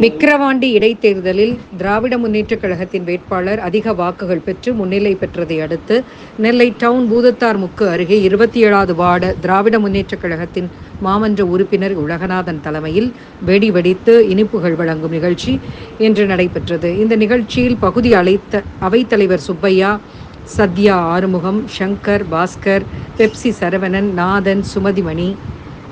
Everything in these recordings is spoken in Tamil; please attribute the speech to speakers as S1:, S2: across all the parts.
S1: விக்கிரவாண்டி இடைத்தேர்தலில் திராவிட முன்னேற்றக் கழகத்தின் வேட்பாளர் அதிக வாக்குகள் பெற்று முன்னிலை பெற்றதை அடுத்து நெல்லை டவுன் பூதத்தார் முக்கு அருகே இருபத்தி ஏழாவது வார்டு திராவிட முன்னேற்றக் கழகத்தின் மாமன்ற உறுப்பினர் உலகநாதன் தலைமையில் வெடி வெடித்து இனிப்புகள் வழங்கும் நிகழ்ச்சி இன்று நடைபெற்றது. இந்த நிகழ்ச்சியில் பகுதி அழைத்த அவைத்தலைவர் சுப்பையா சத்யா ஆறுமுகம் சங்கர் பாஸ்கர் பெப்சி சரவணன் நாதன் சுமதிமணி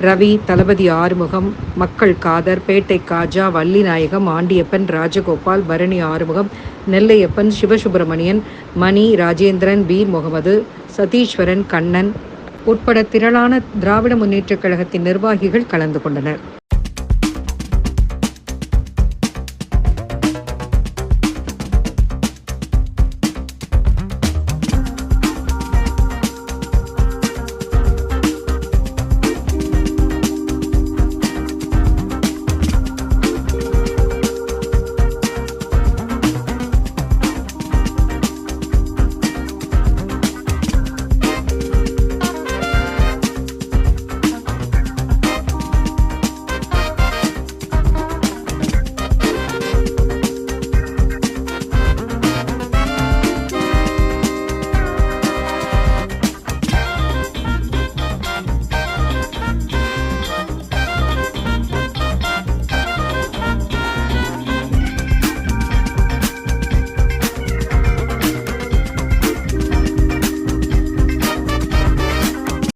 S1: ரவி தளபதி ஆறுமுகம் மக்கள் காதர் பேட்டை காஜா வள்ளிநாயகம் ஆண்டியப்பன் ராஜகோபால் பரணி ஆறுமுகம் நெல்லையப்பன் சிவசுப்பிரமணியன் மணி ராஜேந்திரன் பீர் முகமது சதீஸ்வரன் கண்ணன் உட்பட திரளான திராவிட முன்னேற்றக் கழகத்தின் நிர்வாகிகள் கலந்து கொண்டனர்.